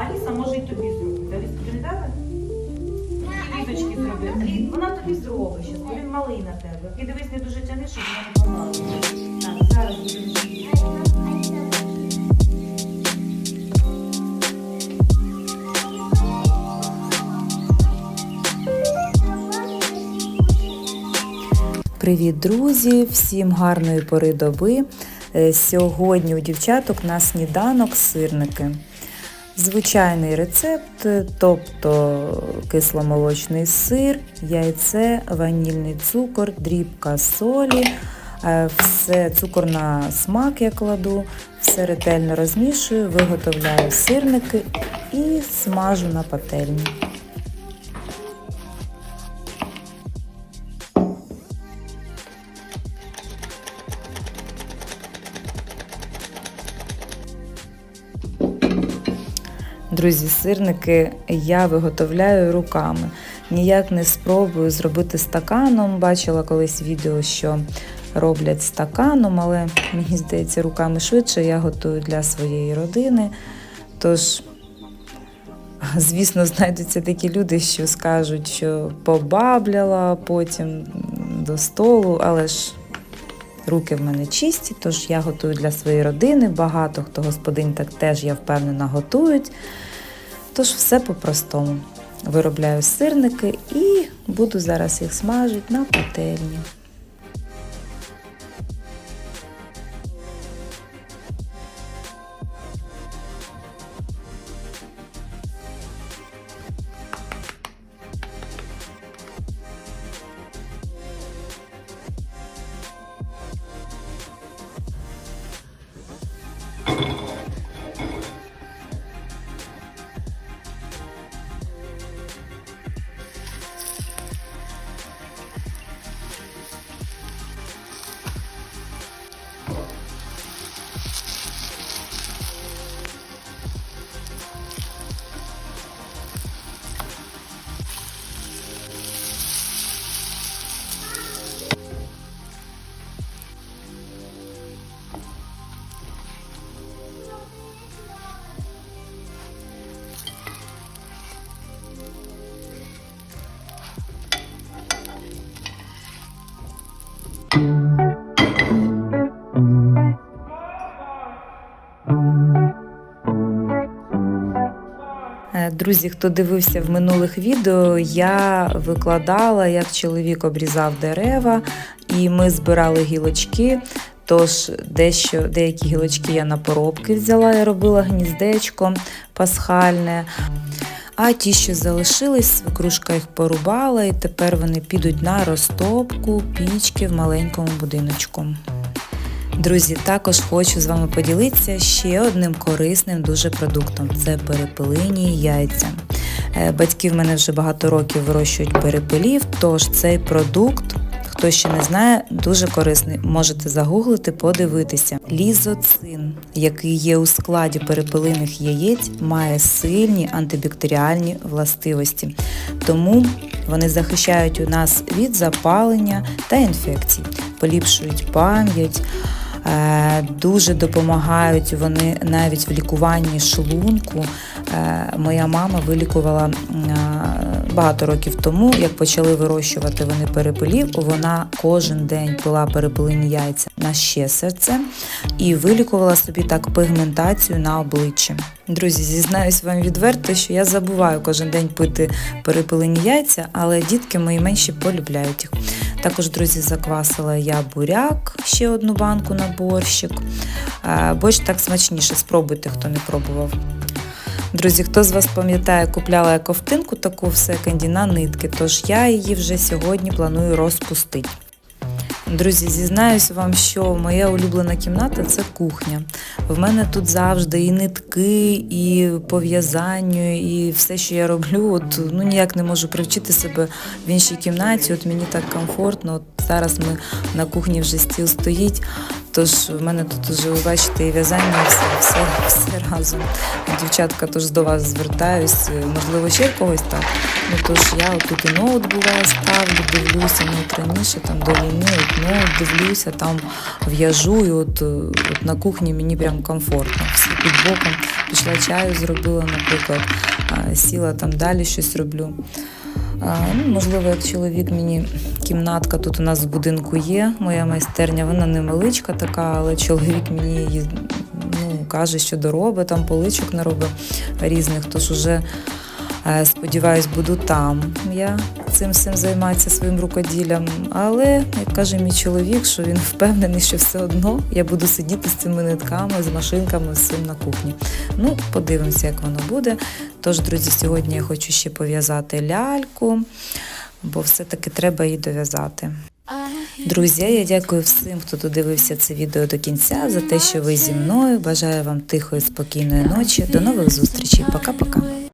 Аліса може й тобі зробити. квіточки зроби. Ну, вона тобі зробить щось, він малий на тебе. І дивись, не дуже тяни, щоб вона не помала. Зараз. Привіт, друзі! Всім гарної пори доби. Е, сьогодні у дівчаток на сніданок сирники. Звичайний рецепт, тобто кисломолочний сир, яйце, ванільний цукор, дрібка солі, е, все цукор на смак я кладу, все ретельно розмішую, виготовляю сирники і смажу на пательні. Друзі, сирники я виготовляю руками. Ніяк не спробую зробити стаканом. Бачила колись відео, що роблять стаканом, але мені здається, руками швидше я готую для своєї родини. Тож, звісно, знайдуться такі люди, що скажуть, що побабляла потім до столу, але ж руки в мене чисті, тож я готую для своєї родини. Багато хто господинь так теж, я впевнена, готують. Тож все по-простому. Виробляю сирники і буду зараз їх смажити на пательні. you Друзі, хто дивився в минулих відео, я викладала, як чоловік обрізав дерева, і ми збирали гілочки. Тож дещо, деякі гілочки я на поробки взяла, я робила гніздечко пасхальне. А ті, що залишились, свекрушка їх порубала, і тепер вони підуть на розтопку пічки в маленькому будиночку. Друзі, також хочу з вами поділитися ще одним корисним дуже продуктом це перепелині яйця. Е, Батьки в мене вже багато років вирощують перепелів, тож цей продукт, хто ще не знає, дуже корисний. Можете загуглити, подивитися. Лізоцин, який є у складі перепелиних яєць, має сильні антибактеріальні властивості. Тому вони захищають у нас від запалення та інфекцій, поліпшують пам'ять. Е, Дуже допомагають вони навіть в лікуванні шлунку. Е, Моя мама вилікувала е, багато років тому, як почали вирощувати вони перепелів. Вона кожен день пила перепелині яйця на ще серце і вилікувала собі так пігментацію на обличчі. Друзі, зізнаюсь вам відверто, що я забуваю кожен день пити перепелині яйця, але дітки мої менші полюбляють їх. Також, друзі, заквасила я буряк, ще одну банку на борщик. Е, Борщ так смачніше, спробуйте, хто не пробував. Друзі, хто з вас пам'ятає, купляла я ковтинку таку в секонді на нитки, тож я її вже сьогодні планую розпустити. Друзі, зізнаюся вам, що моя улюблена кімната це кухня. В мене тут завжди і нитки, і пов'язання, і все, що я роблю. От ну ніяк не можу привчити себе в іншій кімнаті. От мені так комфортно. От зараз ми на кухні вже стіл стоїть. Тож в мене тут уже бачите і в'язання, все, все, все разом. Дівчатка, тож до вас звертаюсь. Можливо, ще когось так. Ну тож я тут і ноут буває ставлю, дивлюся навіть раніше там до війни, от ноут дивлюся, там в'яжу, і от, от на кухні мені прям комфортно. Все під боком пішла чаю, зробила, наприклад, сіла там далі щось роблю. Ну, можливо, як чоловік мені кімнатка тут у нас в будинку є. Моя майстерня, вона невеличка така, але чоловік мені її ну, каже, що доробить, там поличок наробив різних. Тож уже е, сподіваюсь, буду там. Я цим всім займатися своїм рукоділлям. Але, як каже мій чоловік, що він впевнений, що все одно я буду сидіти з цими нитками, з машинками, цим на кухні. Ну, подивимося, як воно буде. Тож, друзі, сьогодні я хочу ще пов'язати ляльку, бо все-таки треба її дов'язати. Друзі, я дякую всім, хто додивився це відео до кінця, за те, що ви зі мною. Бажаю вам тихої, спокійної ночі. До нових зустрічей. Пока-пока.